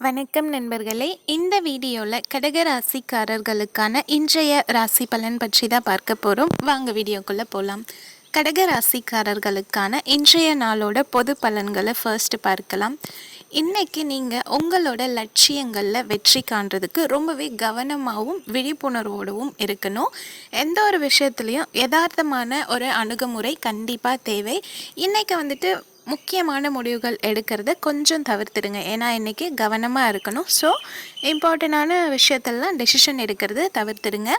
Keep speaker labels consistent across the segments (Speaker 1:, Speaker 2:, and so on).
Speaker 1: வணக்கம் நண்பர்களே. இந்த வீடியோவில் கடக ராசிக்காரர்களுக்கான இன்றைய ராசி பலன் பற்றி தான் பார்க்க போகிறோம் வாங்க வீடியோக்குள்ளே போகலாம் கடக ராசிக்காரர்களுக்கான இன்றைய நாளோட பொது பலன்களை ஃபர்ஸ்ட் பார்க்கலாம். இன்றைக்கி நீங்கள் உங்களோட லட்சியங்களில் வெற்றி காண்றதுக்கு ரொம்பவே கவனமாகவும் விழிப்புணர்வோடவும் இருக்கணும். எந்த ஒரு விஷயத்துலையும் யதார்த்தமான ஒரு அணுகுமுறை கண்டிப்பாக தேவை. இன்றைக்கி வந்துட்டு முக்கியமான முடிவுகள் எடுக்கிறத கொஞ்சம் தவிர்த்துடுங்க. ஏன்னா இன்றைக்கி கவனமாக இருக்கணும். ஸோ இம்பார்ட்டண்ட்டான விஷயத்தெல்லாம் டெசிஷன் எடுக்கிறது தவிர்த்துடுங்க.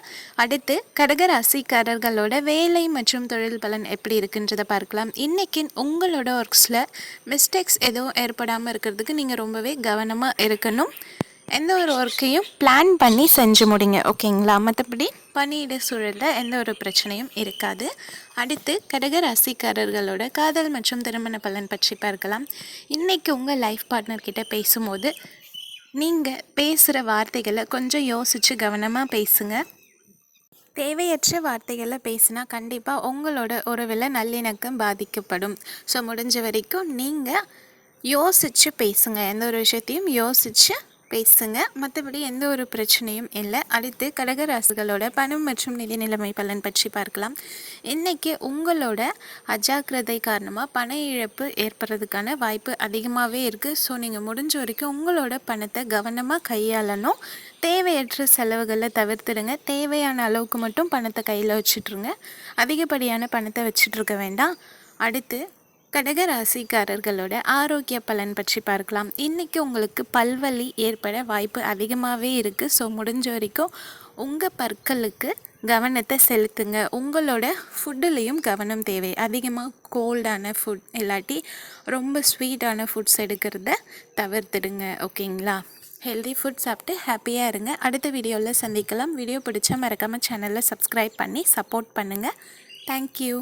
Speaker 1: அடுத்து கடகராசிக்காரர்களோட வேலை மற்றும் தொழில் பலன் எப்படி இருக்குன்றதை பார்க்கலாம். இன்றைக்கி உங்களோட ஒர்க்ஸில் மிஸ்டேக்ஸ் எதுவும் ஏற்படாமல் இருக்கிறதுக்கு நீங்கள் ரொம்பவே கவனமாக இருக்கணும். எந்த ஒரு ஒர்க்கையும் பிளான் பண்ணி செஞ்சு முடிங்க ஓகேங்களா மற்றபடி பணியிட சூழலில் எந்த ஒரு பிரச்சனையும் இருக்காது. அடுத்து கடக ராசிக்காரர்களோட காதல் மற்றும் திருமண பலன் பற்றி பார்க்கலாம். இன்றைக்கி உங்கள் லைஃப் பார்ட்னர்கிட்ட பேசும்போது நீங்கள் பேசுகிற வார்த்தைகளை கொஞ்சம் யோசித்து கவனமாக பேசுங்க. தேவையற்ற வார்த்தைகளை பேசினா கண்டிப்பாக உங்களோட உறவில் நல்லிணக்கம் பாதிக்கப்படும். ஸோ முடிஞ்ச வரைக்கும் நீங்கள் யோசித்து பேசுங்க. எந்த ஒரு விஷயத்தையும் யோசித்து பேசுங்க. மற்றபடி எந்த ஒரு பிரச்சனையும் இல்லை. அடுத்து கடகராசிகளோட பணம் மற்றும் நிதி நிலைமை பலன் பற்றி பார்க்கலாம். இன்றைக்கி உங்களோட அஜாக்கிரதை காரணமாக பண இழப்பு ஏற்படுறதுக்கான வாய்ப்பு அதிகமாகவே இருக்குது ஸோ நீங்கள் முடிஞ்ச வரைக்கும் உங்களோட பணத்தை கவனமாக கையாளணும். தேவையற்ற செலவுகளை தவிர்த்துடுங்க. தேவையான அளவுக்கு மட்டும் பணத்தை கையில் வச்சுட்ருங்க. அதிகப்படியான பணத்தை வச்சுட்ருக்க வேண்டாம். அடுத்து கடகராசிக்காரர்களோட ஆரோக்கிய பலன் பற்றி பார்க்கலாம். இன்றைக்கி உங்களுக்கு பல்வலி ஏற்பட வாய்ப்பு அதிகமாகவே இருக்குது ஸோ முடிஞ்ச வரைக்கும் உங்கள் பற்களுக்கு கவனத்தை செலுத்துங்க. உங்களோட ஃபுட்டுலேயும் கவனம் தேவை. அதிகமாக கோல்டான ஃபுட் இல்லாட்டி ரொம்ப ஸ்வீட்டான ஃபுட்ஸ் எடுக்கிறத தவிர்த்துடுங்க. ஓகேங்களா? ஹெல்தி ஃபுட் சாப்பிட்டு ஹாப்பியாக இருங்க. அடுத்த வீடியோவில் சந்திக்கலாம். வீடியோ பிடிச்சா மறக்காமல் சேனலில் சப்ஸ்கிரைப் பண்ணி சப்போர்ட் பண்ணுங்கள் தேங்க்யூ